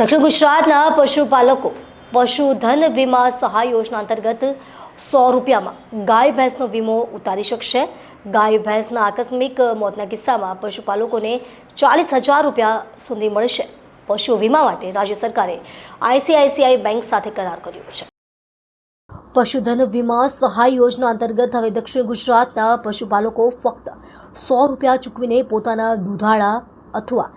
દક્ષિણ ગુજરાતના પશુપાલકો પશુધન વીમા સહાય યોજના અંતર્ગત સો રૂપિયામાં ગાય ભેંસનો વીમો ઉતારી શકશે. ગાય ભેંસના આકસ્મિક મોતના કિસ્સામાં પશુપાલકોને ચાલીસ હજાર રૂપિયા સુધી મળશે. પશુ વીમા માટે રાજ્ય સરકારે આઈસીઆઈસીઆઈ બેંક સાથે કરાર કર્યો છે. પશુધન વીમા સહાય યોજના અંતર્ગત હવે દક્ષિણ ગુજરાતના પશુપાલકો ફક્ત સો રૂપિયા ચૂકવીને પોતાના દૂધાળા અથવા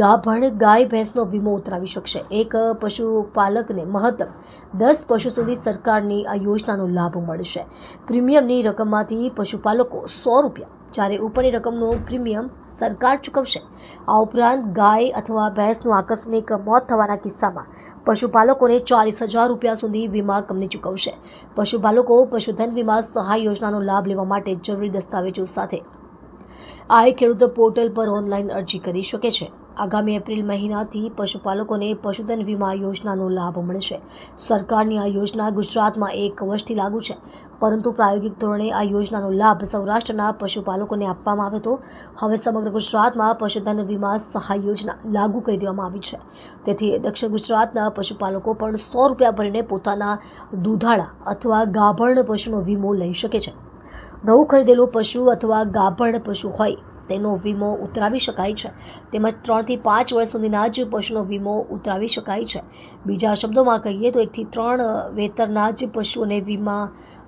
ગાભણ ગાય ભેંસનો વીમો ઉતરાવી શકશે. એક પશુપાલકને મહત્તમ દસ પશુ સુધી સરકારની આ યોજનાનો લાભ મળશે. પ્રીમિયમની રકમમાંથી પશુપાલકો સો રૂપિયા. જ્યારે ઉપરની રકમનું પ્રીમિયમ સરકાર ચૂકવશે. આ ઉપરાંત ગાય અથવા ભેંસનું આકસ્મિક મોત થવાના કિસ્સામાં પશુપાલકોને ચાલીસ હજાર રૂપિયા સુધી વીમા કંપની ચૂકવશે. પશુપાલકો પશુધન વીમા સહાય યોજનાનો લાભ લેવા માટે જરૂરી દસ્તાવેજો સાથે આઈ ખેડૂત પોર્ટલ પર ઓનલાઈન અરજી કરી શકે છે. આગામી એપ્રિલ મહિનાથી પશુપાલકોને પશુધન વીમા યોજનાનો લાભ મળશે. સરકારની આ યોજના ગુજરાતમાં એક વર્ષથી લાગુ છે. પરંતુ પ્રાયોગિક ધોરણે આ યોજનાનો લાભ સૌરાષ્ટ્રના પશુપાલકોને આપવામાં આવ્યો હતો હવે સમગ્ર ગુજરાતમાં પશુધન વીમા સહાય યોજના લાગુ કરી દેવામાં આવી છે. તેથી દક્ષિણ ગુજરાતના પશુપાલકો પણ સો રૂપિયા ભરીને પોતાના દૂધાળા અથવા ગાભણ પશુનો વીમો લઈ શકે છે. નવું ખરીદેલું પશુ અથવા ગાભણ પશુ હોય, તેનો વીમો ઉતરાવી શકાય છે. તેમજ ત્રણથી પાંચ વર્ષ સુધીના જ પશુનો વીમો ઉતરાવી શકાય છે. બીજા શબ્દોમાં કહીએ તો એકથી ત્રણ વેતરના જ પશુઓને વીમા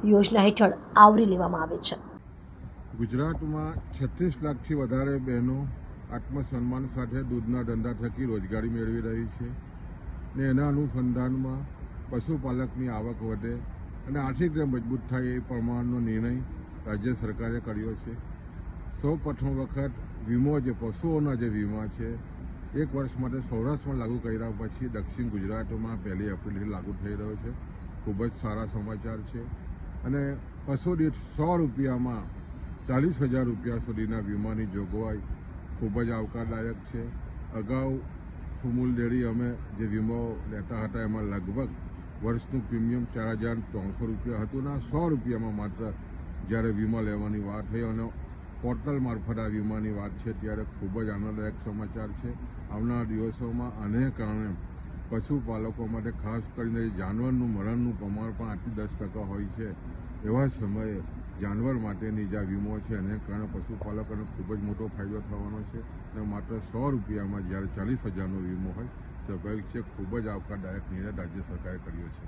યોજના હેઠળ આવરી લેવામાં આવે છે. ગુજરાતમાં છત્રીસ લાખથી વધારે બહેનો આત્મસન્માન સાથે દૂધના ધંધા થકી રોજગારી મેળવી રહી છે ને એના અનુસંધાનમાં પશુપાલકની આવક વધે અને આર્થિક રીતે મજબૂત થાય એ પ્રમાણનો નિર્ણય રાજ્ય સરકારે કર્યો છે. સૌ પ્રથમ વખત વીમો જે પશુઓના જે વીમા છે, એક વર્ષ માટે સૌરાષ્ટ્રમાં લાગુ કર્યા પછી દક્ષિણ ગુજરાતમાં પહેલી એપ્રિલથી લાગુ થઈ રહ્યો છે. ખૂબ જ સારા સમાચાર છે. અને પશુ દીઠ સો રૂપિયામાં ચાલીસ હજાર રૂપિયા સુધીના વીમાની જોગવાઈ ખૂબ જ આવકારદાયક છે. અગાઉ સુમૂલ ડેરી અમે જે વીમો લેતા હતા એમાં લગભગ વર્ષનું પ્રીમિયમ ચાર હજાર ત્રણસો રૂપિયા હતું ને સો રૂપિયામાં માત્ર જ્યારે વીમા લેવાની વાત થઈ અને પોર્ટલ મારફત આ વીમાની વાત છે, ત્યારે ખૂબ જ આનંદદાયક સમાચાર છે. આવનારા દિવસોમાં આને કારણે પશુપાલકો માટે ખાસ કરીને જાનવરનું મરણનું પ્રમાણ પણ આઠથી દસ ટકા હોય છે. એવા સમયે જાનવર માટેની જે વીમો છે, એને કારણે પશુપાલકોને ખૂબ જ મોટો ફાયદો થવાનો છે. અને માત્ર સો રૂપિયામાં જ્યારે ચાલીસ હજારનો વીમો હોય, સ્વાભાવિક છે, ખૂબ જ આવકારદાયક નિર્ણય રાજ્ય સરકારે કર્યો છે.